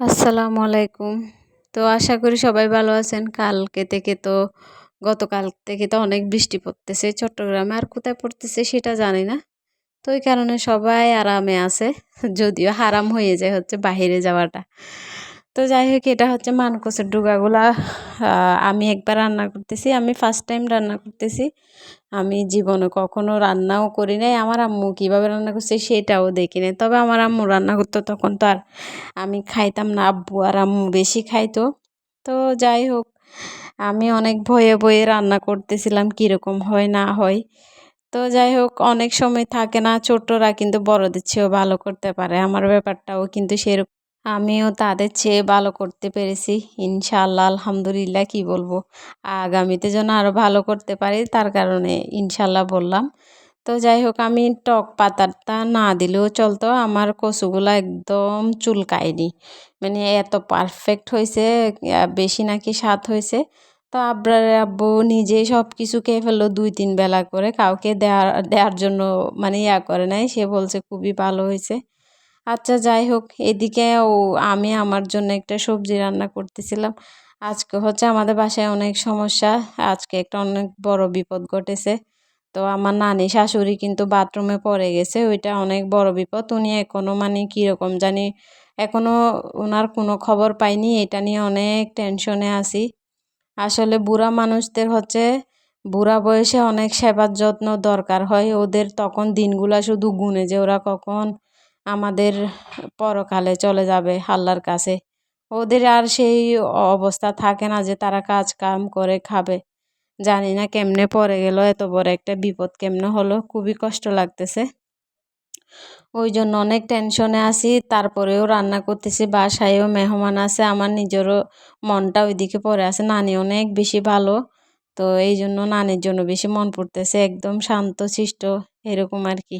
আসসালামু আলাইকুম। তো আশা করি সবাই ভালো আছেন। কালকে থেকে তো, গতকাল থেকে তো অনেক বৃষ্টি পড়তেছে চট্টগ্রামে। আর কোথায় পড়তেছে সেটা জানি না। তো ওই কারণে সবাই আরামে আছে। যদিও হারাম হয়ে যায় হচ্ছে বাহিরে যাওয়াটা। তো যাই হোক, এটা হচ্ছে মানকোসের ডুগাগুলা। আমি একবার রান্না করতেছি, আমি ফার্স্ট টাইম রান্না করতেছি। আমি জীবনে কখনো রান্নাও করি নাই, আমার আম্মু কীভাবে রান্না করছে সেটাও দেখি নাই। তবে আমার আম্মু রান্না করতো তখন তো আর আমি খাইতাম না, আব্বু আর আম্মু বেশি খাইতো। তো যাই হোক, আমি অনেক ভয়ে ভয়ে রান্না করতেছিলাম, কীরকম হয় না হয়। তো যাই হোক, অনেক সময় থাকে না, ছোটরা কিন্তু বড়দের চেয়েও ভালো করতে পারে। আমার ব্যাপারটাও কিন্তু সেরকম। আমিও তাদের চেয়ে ভালো করতে পেরেছি। ইনশাআল্লাহ, আলহামদুলিল্লাহ, কি বলব? আগামীতে যেন আরও ভালো করতে পারি, তার কারণে ইনশাল্লাহ বললাম। তো যাই হোক, আমি টক পাতাটা না দিলেও চলতো, আমার কচুগুলো একদম চুলকায়নি। মানে এত পারফেক্ট হয়েছে বেশি নাকি স্বাদ হয়েছে। তো আব্রার আব্বু নিজেই সব কিছু খেয়ে ফেলল দুই তিন বেলা করে, কাউকে দেওয়ার দেওয়ার জন্য মানে ইয়া করে নাই, সে বলছে খুবই ভালো হয়েছে। আচ্ছা যাই হোক, এদিকে ও, আমি আমার জন্য একটা সবজি রান্না করতেছিলাম। আজকে হচ্ছে আমাদের বাসায় অনেক সমস্যা। আজকে একটা অনেক বড় বিপদ ঘটেছে। তো আমার নানি শাশুড়ি কিন্তু বাথরুমে পড়ে গেছে, ওইটা অনেক বড় বিপদ। উনি এখনও মানে কীরকম জানি এখনও ওনার কোনো খবর পাইনি, এটা নিয়ে অনেক টেনশনে আছি। আসলে বুড়া মানুষদের হচ্ছে, বুড়া বয়সে অনেক সেবার যত্ন দরকার হয়। ওদের তখন দিনগুলা শুধু গুনে যে ওরা কখন আমাদের পরকালে চলে যাবে আল্লাহর কাছে। ওদের আর সেই অবস্থা থাকে না যে তারা কাজ কাম করে খাবে। জানি না কেমনে পড়ে গেল, এত বড় একটা বিপদ কেমনে হলো, খুবই কষ্ট লাগতেছে। ওই জন্য অনেক টেনশনে আছি, তারপরেও রান্না করতেছি, বাসায়ও মেহমান আছে, আমার নিজেরও মনটা ওইদিকে পড়ে আছে, নানি অনেক বেশি ভালো, তো এই জন্য নানির জন্য বেশি মন পড়তেছে, একদম শান্ত, শিষ্ট, এরকম আর কি।